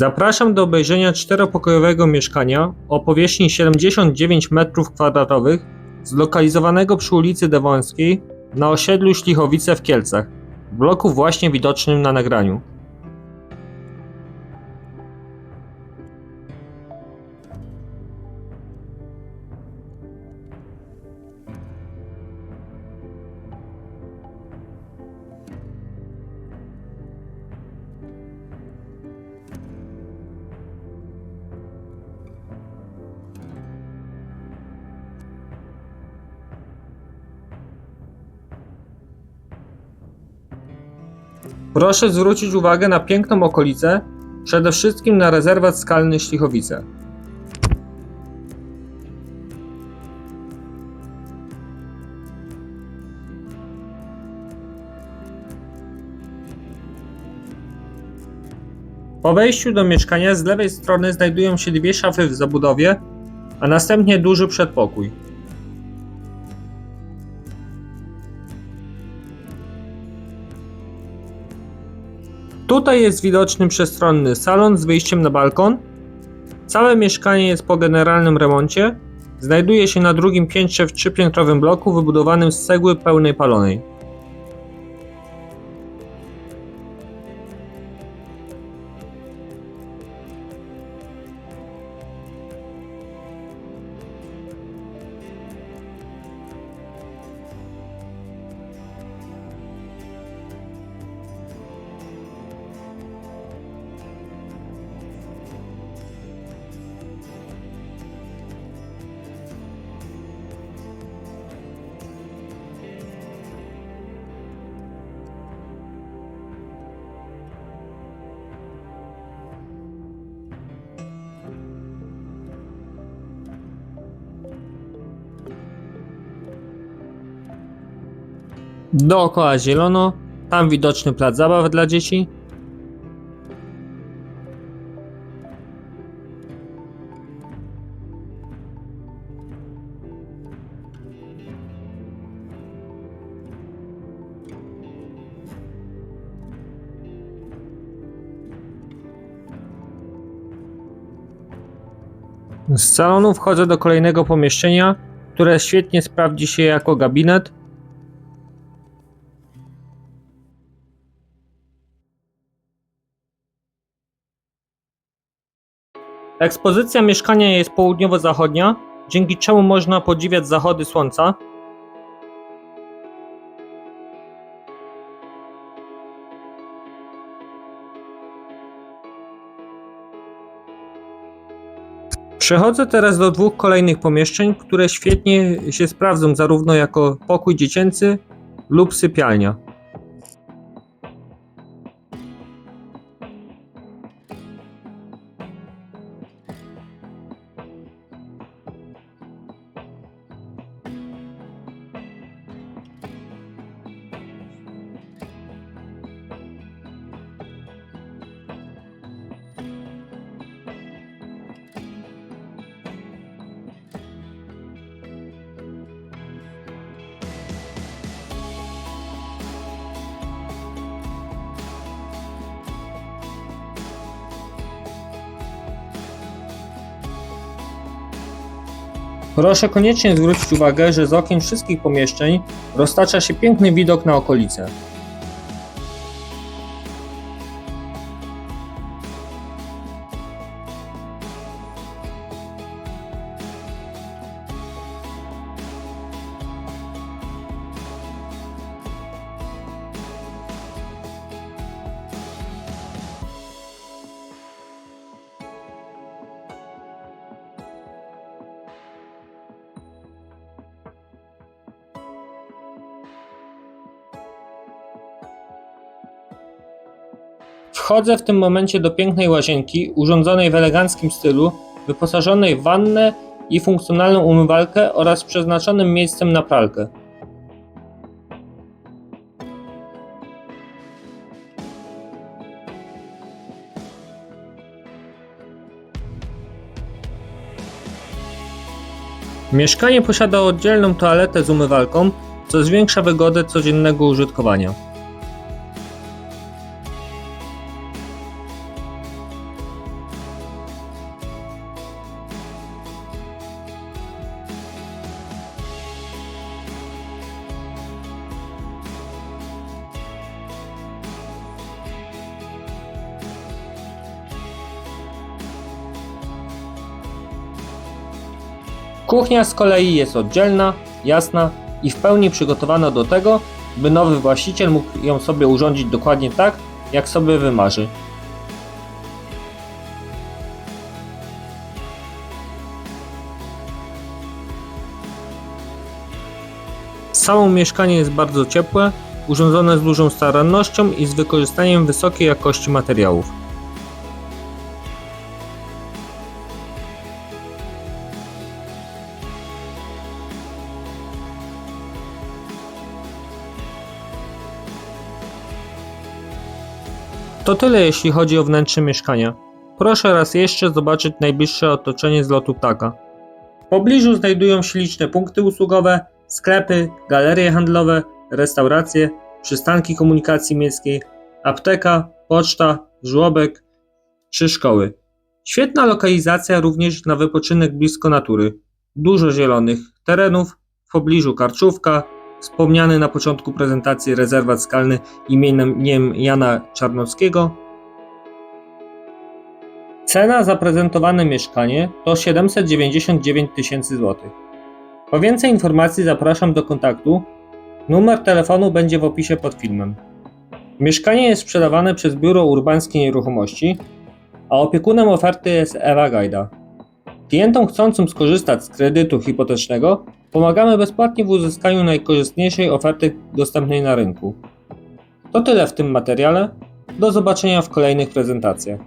Zapraszam do obejrzenia czteropokojowego mieszkania o powierzchni 79 m2 zlokalizowanego przy ulicy Devonskiej na osiedlu Ślichowice w Kielcach, bloku właśnie widocznym na nagraniu. Proszę zwrócić uwagę na piękną okolicę, przede wszystkim na rezerwat skalny Ślichowice. Po wejściu do mieszkania z lewej strony znajdują się dwie szafy w zabudowie, a następnie duży przedpokój. Tutaj jest widoczny przestronny salon z wyjściem na balkon. Całe mieszkanie jest po generalnym remoncie. Znajduje się na drugim piętrze w trzypiętrowym bloku wybudowanym z cegły pełnej palonej. Dookoła zielono, tam widoczny plac zabaw dla dzieci. Z salonu wchodzę do kolejnego pomieszczenia, które świetnie sprawdzi się jako gabinet. Ekspozycja mieszkania jest południowo-zachodnia, dzięki czemu można podziwiać zachody słońca. Przechodzę teraz do dwóch kolejnych pomieszczeń, które świetnie się sprawdzą zarówno jako pokój dziecięcy lub sypialnia. Proszę koniecznie zwrócić uwagę, że z okien wszystkich pomieszczeń roztacza się piękny widok na okolice. Wchodzę w tym momencie do pięknej łazienki, urządzonej w eleganckim stylu, wyposażonej w wannę i funkcjonalną umywalkę oraz przeznaczonym miejscem na pralkę. Mieszkanie posiada oddzielną toaletę z umywalką, co zwiększa wygodę codziennego użytkowania. Kuchnia z kolei jest oddzielna, jasna i w pełni przygotowana do tego, by nowy właściciel mógł ją sobie urządzić dokładnie tak, jak sobie wymarzy. Samo mieszkanie jest bardzo ciepłe, urządzone z dużą starannością i z wykorzystaniem wysokiej jakości materiałów. To tyle jeśli chodzi o wnętrze mieszkania. Proszę raz jeszcze zobaczyć najbliższe otoczenie z lotu ptaka. W pobliżu znajdują się liczne punkty usługowe, sklepy, galerie handlowe, restauracje, przystanki komunikacji miejskiej, apteka, poczta, żłobek czy szkoły. Świetna lokalizacja również na wypoczynek blisko natury. Dużo zielonych terenów, w pobliżu Karczówka, wspomniany na początku prezentacji rezerwat skalny imieniem Jana Czarnockiego. Cena za prezentowane mieszkanie to 799 tysięcy złotych. Po więcej informacji zapraszam do kontaktu. Numer telefonu będzie w opisie pod filmem. Mieszkanie jest sprzedawane przez Biuro Urbańskie Nieruchomości, a opiekunem oferty jest Ewa Gajda. Klientom chcącym skorzystać z kredytu hipotecznego pomagamy bezpłatnie w uzyskaniu najkorzystniejszej oferty dostępnej na rynku. To tyle w tym materiale. Do zobaczenia w kolejnych prezentacjach.